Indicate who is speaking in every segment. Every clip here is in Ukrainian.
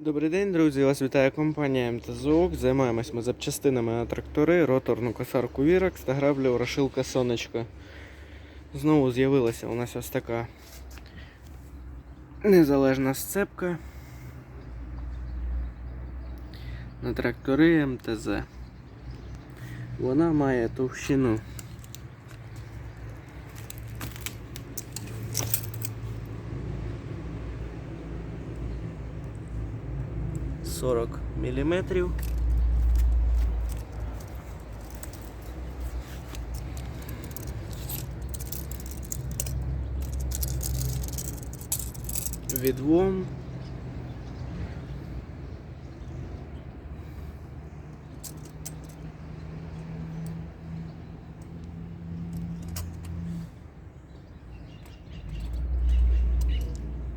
Speaker 1: Добрий день, друзі! Вас вітає компанія МТЗОК. Займаємось ми запчастинами на трактори, роторну косарку Віракс та граблю Ворошилка Сонечко. Знову з'явилася у нас ось така незалежна сцепка на трактори МТЗ. Вона має товщину 40 міліметрів. Відвом.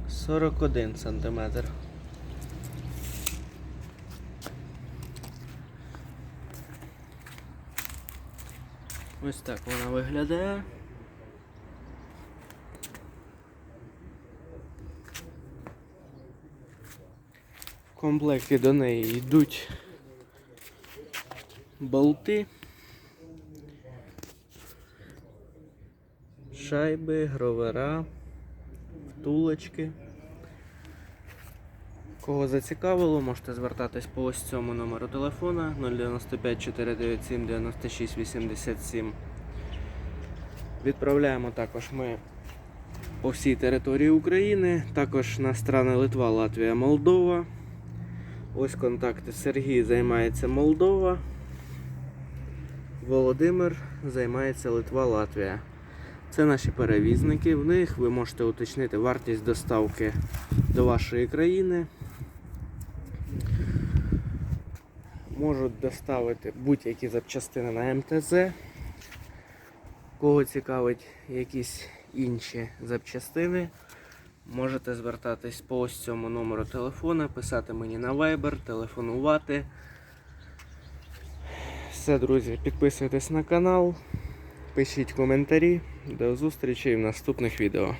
Speaker 1: Сорок один сантиметр. Ось так вона виглядає. В комплекті до неї йдуть болти, шайби, гровера, втулочки. Кого зацікавило, можете звертатись по ось цьому номеру телефона 095 497 96 87. Відправляємо також ми по всій території України, також на страни Литва, Латвія, Молдова. Ось контакти. Сергій займається Молдова. Володимир займається Литва, Латвія. Це наші перевізники. В них ви можете уточнити вартість доставки до вашої країни. Можуть доставити будь-які запчастини на МТЗ. Кого цікавить якісь інші запчастини, можете звертатись по ось цьому номеру телефона, писати мені на Viber, телефонувати. Все, друзі, підписуйтесь на канал, пишіть коментарі. До зустрічі в наступних відео.